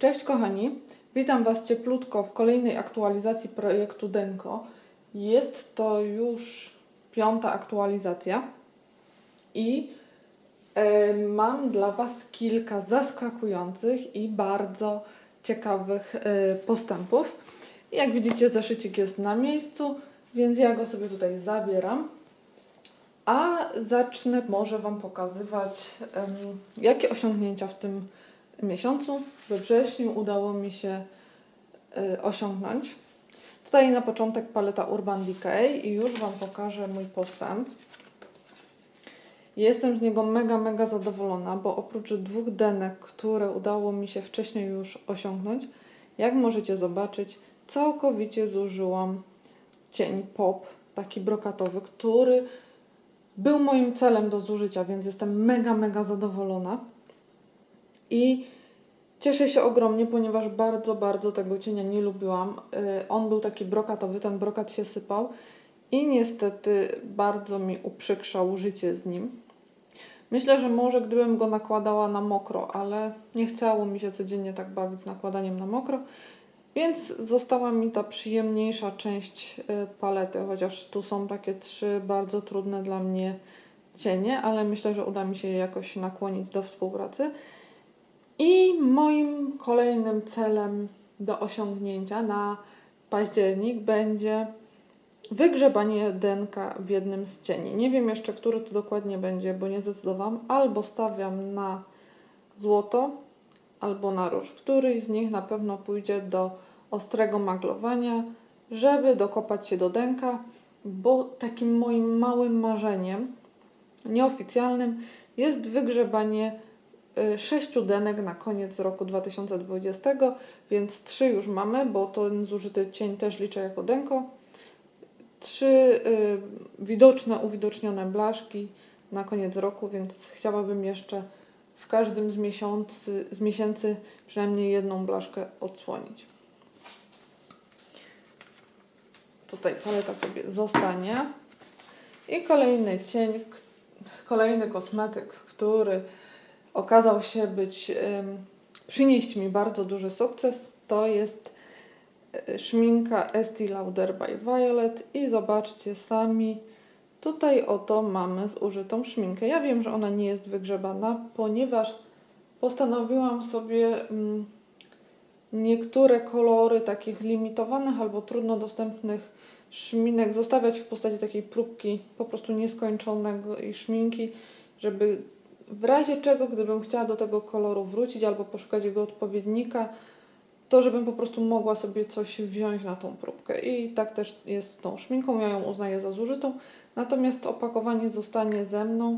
Cześć kochani, witam Was cieplutko w kolejnej aktualizacji projektu Denko. Jest to już piąta aktualizacja i e, mam dla Was kilka zaskakujących i bardzo ciekawych e, postępów. Jak widzicie, zeszycik jest na miejscu, więc ja go sobie tutaj zabieram. A zacznę może Wam pokazywać, jakie osiągnięcia w tym miesiącu, we wrześniu, udało mi się y, osiągnąć. Tutaj na początek paleta Urban Decay i już Wam pokażę mój postęp. Jestem z niego mega, mega zadowolona, bo oprócz dwóch denek, które udało mi się wcześniej już osiągnąć, jak możecie zobaczyć, całkowicie zużyłam cień pop, taki brokatowy, który był moim celem do zużycia, więc jestem mega, mega zadowolona. I cieszę się ogromnie, ponieważ bardzo, bardzo tego cienia nie lubiłam. Y, On był taki brokatowy, ten brokat się sypał i niestety bardzo mi uprzykrzał życie z nim. Myślę, że może gdybym go nakładała na mokro, ale nie chciało mi się codziennie tak bawić z nakładaniem na mokro, więc została mi ta przyjemniejsza część y, palety, chociaż tu są takie trzy bardzo trudne dla mnie cienie, ale myślę, że uda mi się je jakoś nakłonić do współpracy. I moim kolejnym celem do osiągnięcia na październik będzie wygrzebanie denka w jednym z cieni. Nie wiem jeszcze, który to dokładnie będzie, bo nie zdecydowałam. Albo stawiam na złoto, albo na róż. Któryś z nich na pewno pójdzie do ostrego maglowania, żeby dokopać się do denka, bo takim moim małym marzeniem, nieoficjalnym, jest wygrzebanie sześciu denek na koniec roku 2020, więc trzy już mamy, bo ten zużyty cień też liczę jako denko. Trzy y, widoczne, uwidocznione blaszki na koniec roku, więc chciałabym jeszcze w każdym z miesięcy, z miesięcy przynajmniej jedną blaszkę odsłonić. Tutaj paleta sobie zostanie. I kolejny cień, kolejny kosmetyk, który okazał się być, przynieść mi bardzo duży sukces, to jest y, szminka Estee Lauder by Violet i zobaczcie sami, tutaj oto mamy zużytą szminkę. Ja wiem, że ona nie jest wygrzebana, ponieważ postanowiłam sobie mm, niektóre kolory takich limitowanych albo trudno dostępnych szminek zostawiać w postaci takiej próbki po prostu nieskończonego i szminki, żeby w razie czego, gdybym chciała do tego koloru wrócić albo poszukać jego odpowiednika, to żebym po prostu mogła sobie coś wziąć na tą próbkę. I tak też jest z tą szminką, ja ją uznaję za zużytą, natomiast opakowanie zostanie ze mną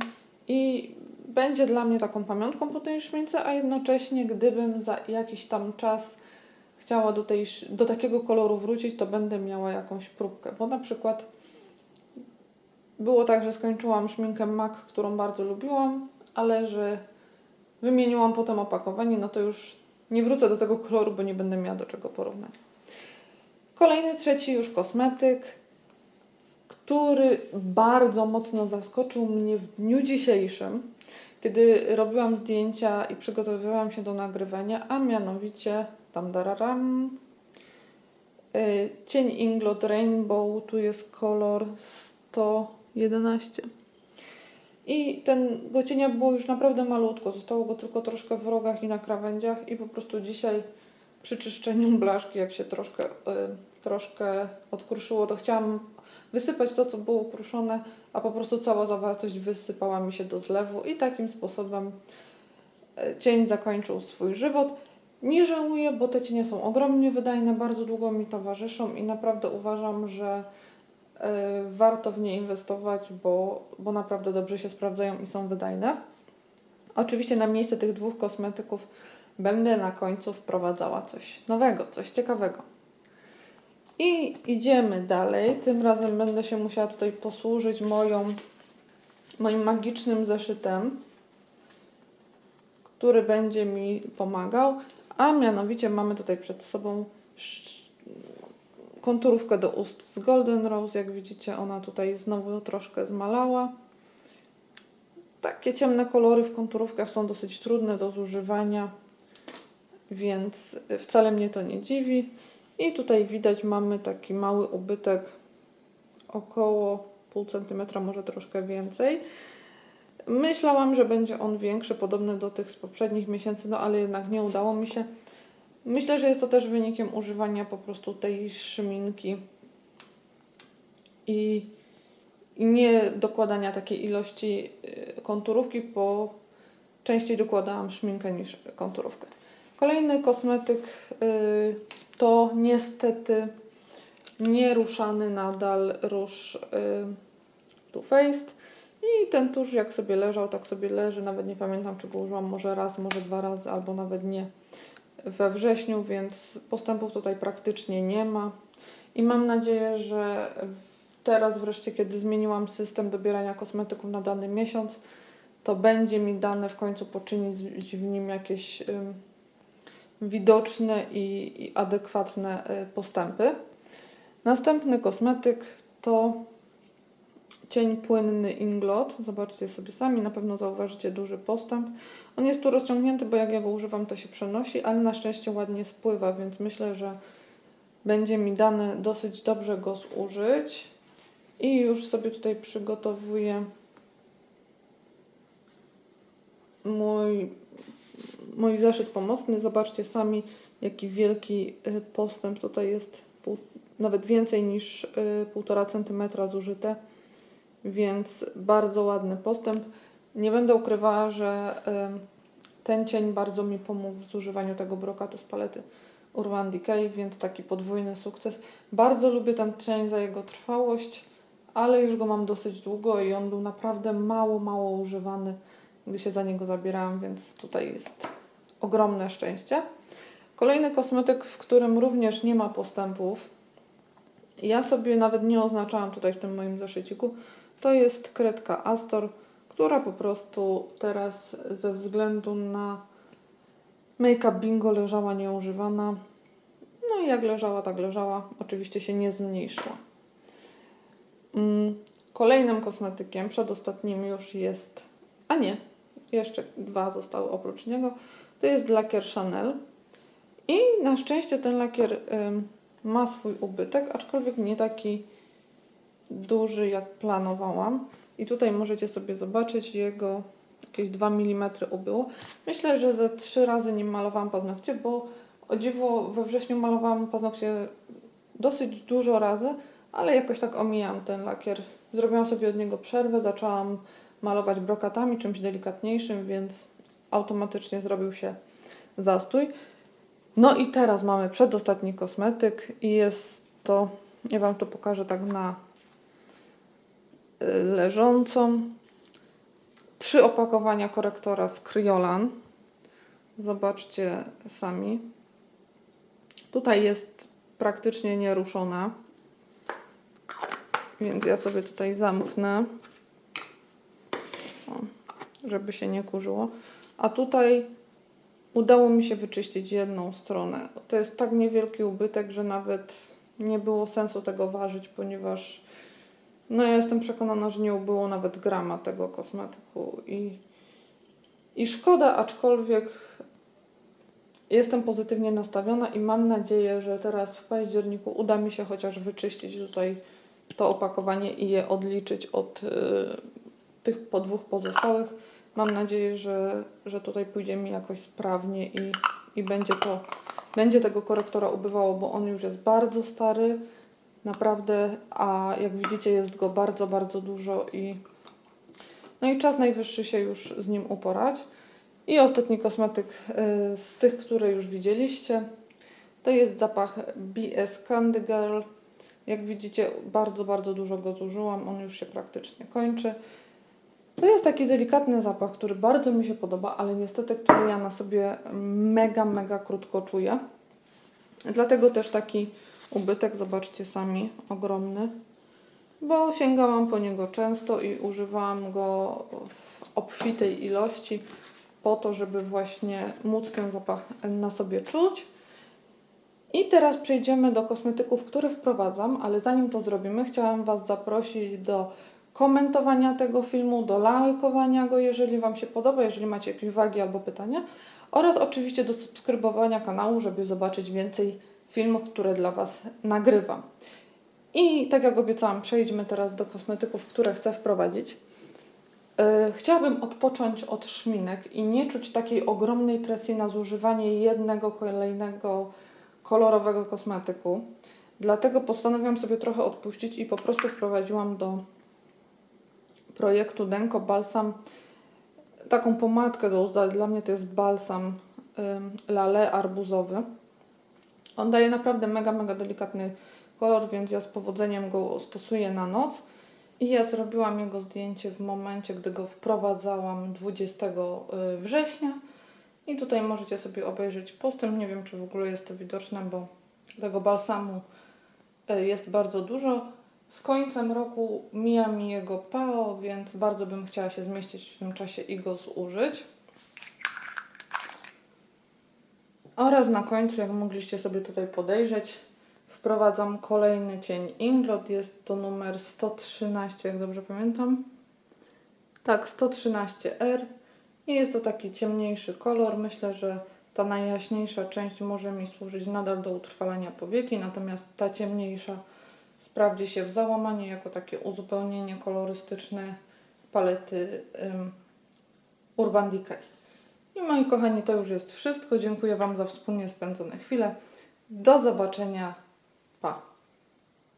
i będzie dla mnie taką pamiątką po tej szmince, a jednocześnie gdybym za jakiś tam czas chciała do, tej, do takiego koloru wrócić, to będę miała jakąś próbkę, bo na przykład było tak, że skończyłam szminkę MAC, którą bardzo lubiłam, ale że wymieniłam potem opakowanie, no to już nie wrócę do tego koloru, bo nie będę miała do czego porównać. Kolejny, trzeci już kosmetyk, który bardzo mocno zaskoczył mnie w dniu dzisiejszym, kiedy robiłam zdjęcia i przygotowywałam się do nagrywania, a mianowicie tam dararam, y, cień Inglot Rainbow, tu jest kolor 111. I tego cienia było już naprawdę malutko, zostało go tylko troszkę w rogach i na krawędziach i po prostu dzisiaj przy czyszczeniu blaszki, jak się troszkę, y, troszkę odkruszyło, to chciałam wysypać to, co było ukruszone, a po prostu cała zawartość wysypała mi się do zlewu i takim sposobem y, cień zakończył swój żywot. Nie żałuję, bo te cienie są ogromnie wydajne, bardzo długo mi towarzyszą i naprawdę uważam, że warto w nie inwestować, bo, bo naprawdę dobrze się sprawdzają i są wydajne. Oczywiście na miejsce tych dwóch kosmetyków będę na końcu wprowadzała coś nowego, coś ciekawego. I idziemy dalej. Tym razem będę się musiała tutaj posłużyć moją, moim magicznym zeszytem, który będzie mi pomagał. A mianowicie mamy tutaj przed sobą konturówkę do ust z Golden Rose. Jak widzicie, ona tutaj znowu troszkę zmalała. Takie ciemne kolory w konturówkach są dosyć trudne do zużywania, więc wcale mnie to nie dziwi. I tutaj widać mamy taki mały ubytek około pół centymetra, może troszkę więcej. Myślałam, że będzie on większy, podobny do tych z poprzednich miesięcy, no ale jednak nie udało mi się. Myślę, że jest to też wynikiem używania po prostu tej szminki i, i nie dokładania takiej ilości y, konturówki, bo częściej dokładałam szminkę niż konturówkę. Kolejny kosmetyk y, to niestety nieruszany nadal róż y, Too Faced. I ten tusz jak sobie leżał, tak sobie leży. Nawet nie pamiętam, czy go użyłam może raz, może dwa razy, albo nawet nie we wrześniu, więc postępów tutaj praktycznie nie ma. I mam nadzieję, że teraz wreszcie, kiedy zmieniłam system dobierania kosmetyków na dany miesiąc, to będzie mi dane w końcu poczynić w nim jakieś widoczne i, i adekwatne y, postępy. Następny kosmetyk to cień płynny Inglot. Zobaczcie sobie sami, na pewno zauważycie duży postęp. On jest tu rozciągnięty, bo jak ja go używam, to się przenosi, ale na szczęście ładnie spływa, więc myślę, że będzie mi dane dosyć dobrze go zużyć. I już sobie tutaj przygotowuję mój, mój zeszyt pomocny. Zobaczcie sami, jaki wielki y, postęp tutaj jest, nawet więcej niż y, 1,5 cm zużyte, więc bardzo ładny postęp. Nie będę ukrywała, że ten cień bardzo mi pomógł w zużywaniu tego brokatu z palety Urban Decay, więc taki podwójny sukces. Bardzo lubię ten cień za jego trwałość, ale już go mam dosyć długo i on był naprawdę mało, mało używany, gdy się za niego zabierałam, więc tutaj jest ogromne szczęście. Kolejny kosmetyk, w którym również nie ma postępów, ja sobie nawet nie oznaczałam tutaj w tym moim zeszyciku, to jest kredka Astor, która po prostu teraz ze względu na make-up bingo leżała nieużywana. No i jak leżała, tak leżała. Oczywiście się nie zmniejszyła. Mm, Kolejnym kosmetykiem, przedostatnim już jest, a nie, jeszcze dwa zostały oprócz niego, to jest lakier Chanel. I na szczęście ten lakier ma swój ubytek, aczkolwiek nie taki duży jak planowałam. I tutaj możecie sobie zobaczyć jego jakieś 2 mm ubyło. Myślę, że ze trzy razy nim malowałam paznokcie, bo o dziwo we wrześniu malowałam paznokcie dosyć dużo razy, ale jakoś tak omijam ten lakier. Zrobiłam sobie od niego przerwę, zaczęłam malować brokatami, czymś delikatniejszym, więc automatycznie zrobił się zastój. No i teraz mamy przedostatni kosmetyk i jest to, ja Wam to pokażę tak na leżącą. Trzy opakowania korektora z Kryolan. Zobaczcie sami. Tutaj jest praktycznie nieruszona. Więc ja sobie tutaj zamknę, o, żeby się nie kurzyło. A tutaj udało mi się wyczyścić jedną stronę. To jest tak niewielki ubytek, że nawet nie było sensu tego ważyć, ponieważ no ja jestem przekonana, że nie ubyło nawet grama tego kosmetyku i, i szkoda, aczkolwiek jestem pozytywnie nastawiona i mam nadzieję, że teraz w październiku uda mi się chociaż wyczyścić tutaj to opakowanie i je odliczyć od y, tych po dwóch pozostałych. Mam nadzieję, że, że tutaj pójdzie mi jakoś sprawnie i, i będzie to będzie tego korektora ubywało, bo on już jest bardzo stary, naprawdę, a jak widzicie jest go bardzo, bardzo dużo i no i czas najwyższy się już z nim uporać. I ostatni kosmetyk y, z tych, które już widzieliście, to jest zapach BS Candy Girl. Jak widzicie, bardzo, bardzo dużo go zużyłam, on już się praktycznie kończy. To jest taki delikatny zapach, który bardzo mi się podoba, ale niestety, który ja na sobie mega, mega krótko czuję. Dlatego też taki ubytek, zobaczcie sami, ogromny, bo sięgałam po niego często i używałam go w obfitej ilości po to, żeby właśnie móc ten zapach na sobie czuć. I teraz przejdziemy do kosmetyków, które wprowadzam, ale zanim to zrobimy, chciałam Was zaprosić do komentowania tego filmu, do lajkowania go, jeżeli Wam się podoba, jeżeli macie jakieś uwagi albo pytania, oraz oczywiście do subskrybowania kanału, żeby zobaczyć więcej filmów, które dla Was nagrywam. I tak jak obiecałam, przejdźmy teraz do kosmetyków, które chcę wprowadzić. Yy, Chciałabym odpocząć od szminek i nie czuć takiej ogromnej presji na zużywanie jednego kolejnego kolorowego kosmetyku. Dlatego postanowiłam sobie trochę odpuścić i po prostu wprowadziłam do projektu Denko Balsam taką pomadkę do ale Dla mnie to jest balsam Lale arbuzowy. On daje naprawdę mega, mega delikatny kolor, więc ja z powodzeniem go stosuję na noc. I ja zrobiłam jego zdjęcie w momencie, gdy go wprowadzałam 20 września. I tutaj możecie sobie obejrzeć postęp. Nie wiem, czy w ogóle jest to widoczne, bo tego balsamu y, jest bardzo dużo. Z końcem roku mija mi jego PAO, więc bardzo bym chciała się zmieścić w tym czasie i go zużyć. Oraz na końcu, jak mogliście sobie tutaj podejrzeć, wprowadzam kolejny cień Inglot. Jest to numer 113, jak dobrze pamiętam. Tak, 113R. I jest to taki ciemniejszy kolor. Myślę, że ta najjaśniejsza część może mi służyć nadal do utrwalania powieki, natomiast ta ciemniejsza sprawdzi się w załamaniu jako takie uzupełnienie kolorystyczne palety ym, Urban Decay. Moi kochani, to już jest wszystko. Dziękuję Wam za wspólnie spędzone chwile. Do zobaczenia